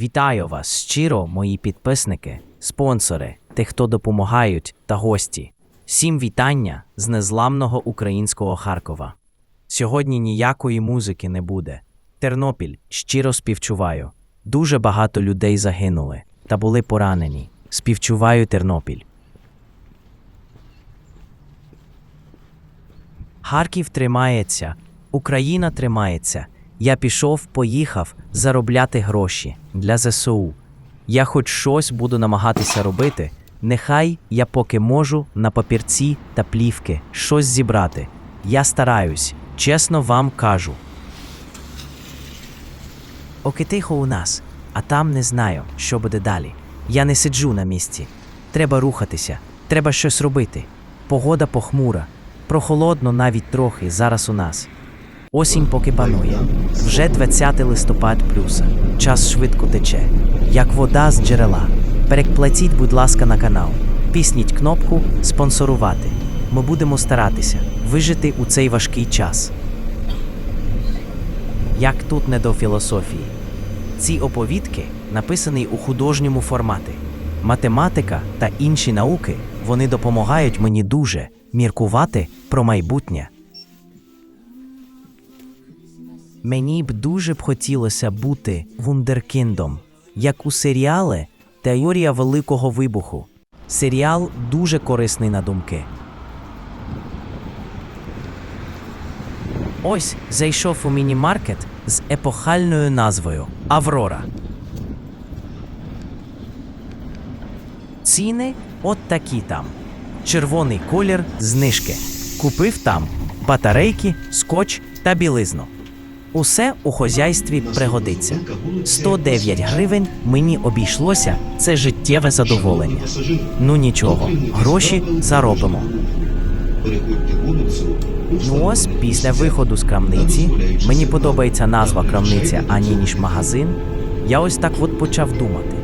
Вітаю вас щиро, мої підписники, спонсори, тих, хто допомагають, та гості. Всім вітання з незламного українського Харкова. Сьогодні ніякої музики не буде. Тернопіль щиро співчуваю. Дуже багато людей загинули та були поранені. Співчуваю Тернопіль. Харків тримається, Україна тримається. Я пішов, поїхав заробляти гроші для ЗСУ. Я хоч щось буду намагатися робити. Нехай я поки можу на папірці та плівки щось зібрати. Я стараюсь, чесно вам кажу. Оки тихо у нас, а там не знаю, що буде далі. Я не сиджу на місці. Треба рухатися, треба щось робити. Погода похмура, прохолодно навіть трохи зараз у нас. Осінь поки панує. Вже 20 листопад плюса. Час швидко тече, як вода з джерела. Переплатіть, будь ласка, на канал. Пісніть кнопку спонсорувати. Ми будемо старатися вижити у цей важкий час. Як тут не до філософії. Ці оповідки написані у художньому форматі. Математика та інші науки вони допомагають мені дуже міркувати про майбутнє. Мені б дуже б хотілося бути вундеркіндом, як у серіалі Теорія Великого Вибуху. Серіал дуже корисний на думки. Ось зайшов у міні-маркет з епохальною назвою Аврора. Ціни от такі там. Червоний колір знижки. Купив там батарейки, скотч та білизну. Усе у хозяйстві пригодиться. 109 гривень мені обійшлося це життєве задоволення. Ну нічого, гроші заробимо. Ну ось після виходу з крамниці мені подобається назва крамниця ані ніж магазин. Я ось так от почав думати.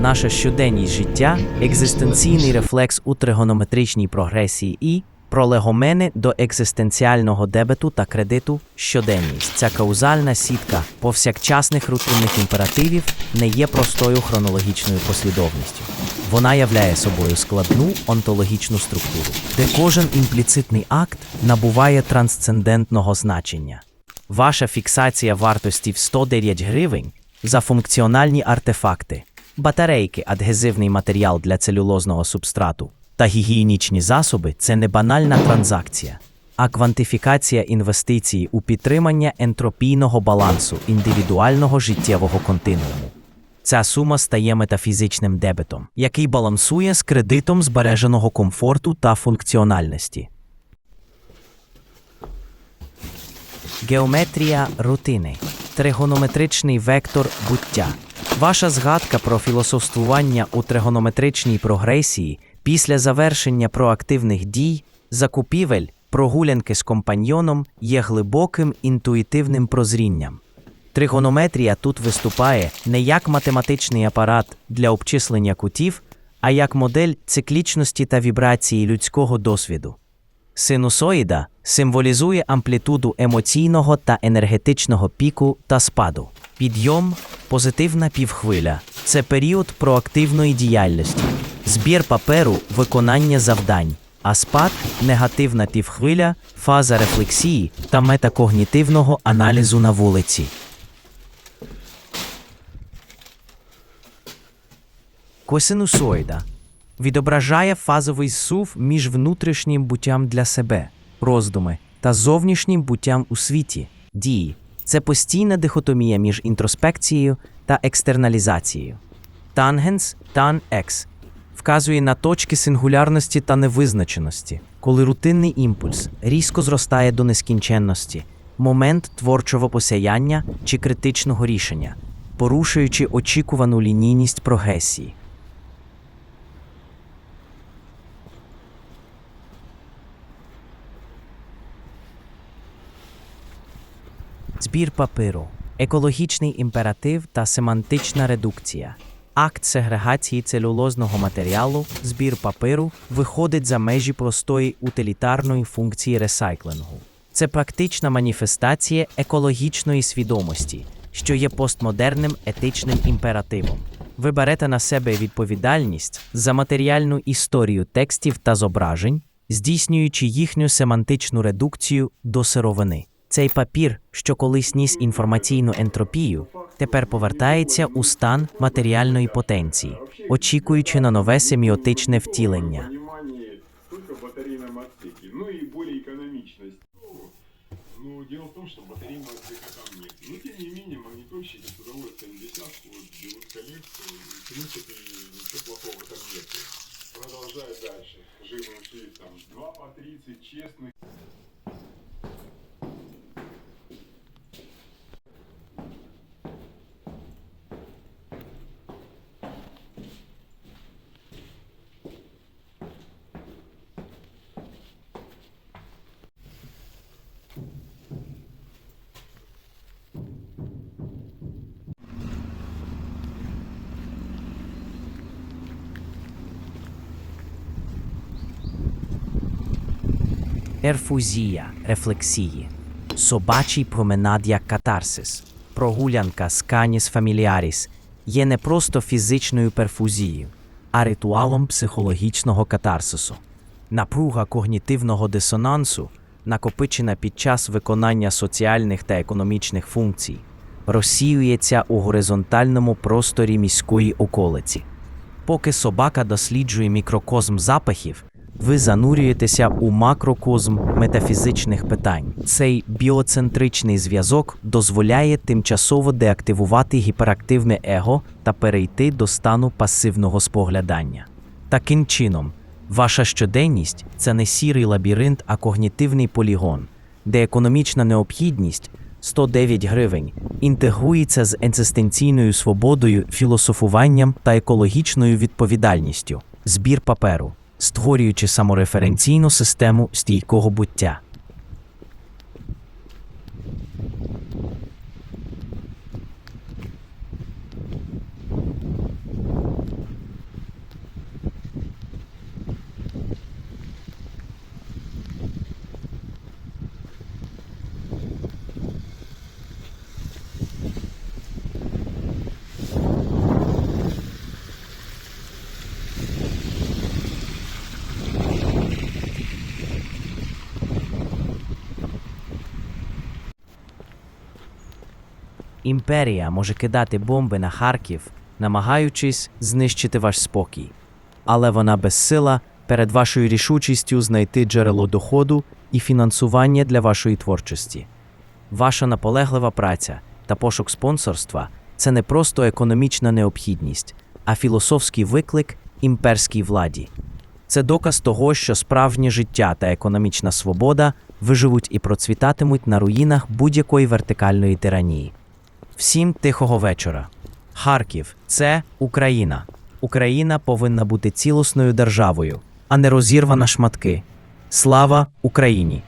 Наше щоденність життя, екзистенційний рефлекс у тригонометричній прогресії і пролегомени до екзистенціального дебету та кредиту щоденність. Ця каузальна сітка повсякчасних рутинних імперативів не є простою хронологічною послідовністю. Вона являє собою складну онтологічну структуру, де кожен імпліцитний акт набуває трансцендентного значення. Ваша фіксація вартості в 109 гривень за функціональні артефакти, батарейки, адгезивний матеріал для целюлозного субстрату та гігієнічні засоби це не банальна транзакція, а квантифікація інвестицій у підтримання ентропійного балансу індивідуального життєвого континууму. Ця сума стає метафізичним дебетом, який балансує з кредитом збереженого комфорту та функціональності. Геометрія рутини тригонометричний вектор буття. Ваша згадка про філософствування у тригонометричній прогресії після завершення проактивних дій, закупівель, прогулянки з компаньйоном є глибоким інтуїтивним прозрінням. Тригонометрія тут виступає не як математичний апарат для обчислення кутів, а як модель циклічності та вібрації людського досвіду. Синусоїда символізує амплітуду емоційного та енергетичного піку та спаду. Підйом позитивна півхвиля це період проактивної діяльності, збір паперу, виконання завдань, а спад негативна півхвиля, фаза рефлексії та метакогнітивного аналізу на вулиці. Косинусоїда відображає фазовий сув між внутрішнім буттям для себе, роздуми та зовнішнім буттям у світі, дії. Це постійна дихотомія між інтроспекцією та екстерналізацією. Тангенс тан екс вказує на точки сингулярності та невизначеності, коли рутинний імпульс різко зростає до нескінченності, момент творчого посяяння чи критичного рішення, порушуючи очікувану лінійність прогресії. Збір папиру, екологічний імператив та семантична редукція. Акт сегрегації целюлозного матеріалу, збір папиру виходить за межі простої утилітарної функції ресайклингу. Це практична маніфестація екологічної свідомості, що є постмодерним етичним імперативом. Ви берете на себе відповідальність за матеріальну історію текстів та зображень, здійснюючи їхню семантичну редукцію до сировини. Цей папір, що колись ніс інформаційну ентропію, тепер повертається у стан матеріальної потенції, очікуючи на нове семіотичне втілення. понимании только в батарейном отсеке. Ну и более экономичность. Ну, дело в том, что батарейного отсека там нет. Но тем не менее, магнитольщики с удовольствием десятку вот, берут коллекцию. И, в принципе, ничего плохого в этом нет. Продолжай дальше. Живым шрифтом. 2 по 30 честных. Ерфузія рефлексії, собачий променад як катарсис, прогулянка з каніс фаміліаріс є не просто фізичною перфузією, а ритуалом психологічного катарсису. Напруга когнітивного дисонансу, накопичена під час виконання соціальних та економічних функцій, розсіюється у горизонтальному просторі міської околиці. Поки собака досліджує мікрокозм запахів, ви занурюєтеся у макрокозм метафізичних питань. Цей біоцентричний зв'язок дозволяє тимчасово деактивувати гіперактивне его та перейти до стану пасивного споглядання. Таким чином, ваша щоденність це не сірий лабіринт, а когнітивний полігон, де економічна необхідність 109 гривень інтегрується з екзистенційною свободою, філософуванням та екологічною відповідальністю, збір паперу, створюючи самореференційну систему стійкого буття. Імперія може кидати бомби на Харків, намагаючись знищити ваш спокій, але вона безсила перед вашою рішучістю знайти джерело доходу і фінансування для вашої творчості. Ваша наполеглива праця та пошук спонсорства це не просто економічна необхідність, а філософський виклик імперській владі. Це доказ того, що справжнє життя та економічна свобода виживуть і процвітатимуть на руїнах будь-якої вертикальної тиранії. Всім тихого вечора. Харків це Україна. Україна повинна бути цілісною державою, а не розірвана шматки. Слава Україні!